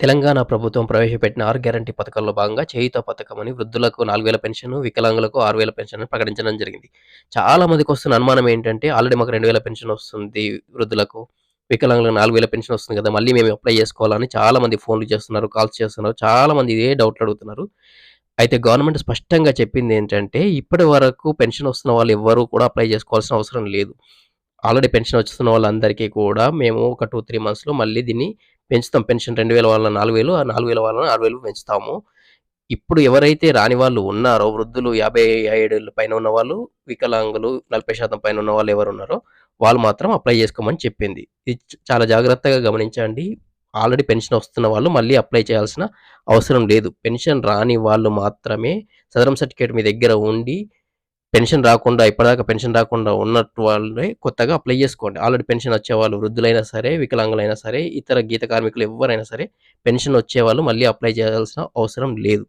తెలంగాణ ప్రభుత్వం ప్రవేశపెట్టిన ఆరు గ్యారంటీ పథకాల్లో భాగంగా చేయుత పథకం అని వృద్ధులకు 4000 పెన్షన్, వికలాంగులకు ఆరు వేల పెన్షన్ అని ప్రకటించడం జరిగింది. చాలా మందికి వస్తున్న అనుమానం ఏంటంటే ఆల్రెడీ మాకు 2000 పెన్షన్ వస్తుంది వృద్ధులకు. వికలాంగులకు 4000 పెన్షన్ వస్తుంది కదా! మళ్ళీ మేము అప్లై చేసుకోవాలని చాలా మంది ఫోన్‌లు చేస్తున్నారు, కాల్స్ చేస్తున్నారు. చాలా మంది ఇదే డౌట్లు అడుగుతున్నారు. అయితే గవర్నమెంట్ స్పష్టంగా చెప్పిందేంటంటే ఇప్పటి వరకు పెన్షన్ వస్తున్న వాళ్ళు ఎవ్వరూ కూడా అప్లై చేసుకోవాల్సిన అవసరం లేదు. ఆల్రెడీ పెన్షన్ వస్తున్న వాళ్ళందరికీ కూడా మేము ఒక 2, 3 మంత్స్‌లో మళ్ళీ దీన్ని పెంచుతాం. పెన్షన్ రెండు వేల వాళ్ళ నాలుగు వేలు ఆ 4000 వాళ్ళని 6000 పెంచుతాము. ఇప్పుడు ఎవరైతే రాని వాళ్ళు ఉన్నారో వృద్ధులు యాభై ఏడేళ్ళ పైన ఉన్న వాళ్ళు వికలాంగులు 40% పైన ఉన్న వాళ్ళు ఎవరు ఉన్నారో వాళ్ళు మాత్రం అప్లై చేసుకోమని చెప్పింది. ఇది చాలా జాగ్రత్తగా గమనించండి. ఆల్రెడీ పెన్షన్ వస్తున్న వాళ్ళు మళ్ళీ అప్లై చేయాల్సిన అవసరం లేదు. పెన్షన్ రాని వాళ్ళు మాత్రమే సదరం సర్టిఫికేట్ మీ దగ్గర ఉండి పెన్షన్ రాకుండా ఇప్పటిదాకా పెన్షన్ రాకుండా ఉన్నట్టు వాళ్ళే కొత్తగా అప్లై చేసుకోండి. ఆల్రెడీ పెన్షన్ వచ్చేవాళ్ళు వృద్ధులైనా సరే, వికలాంగులైనా సరే, ఇతర గీత కార్మికులు ఎవరైనా సరే పెన్షన్ వచ్చేవాళ్ళు మళ్ళీ అప్లై చేయాల్సిన అవసరం లేదు.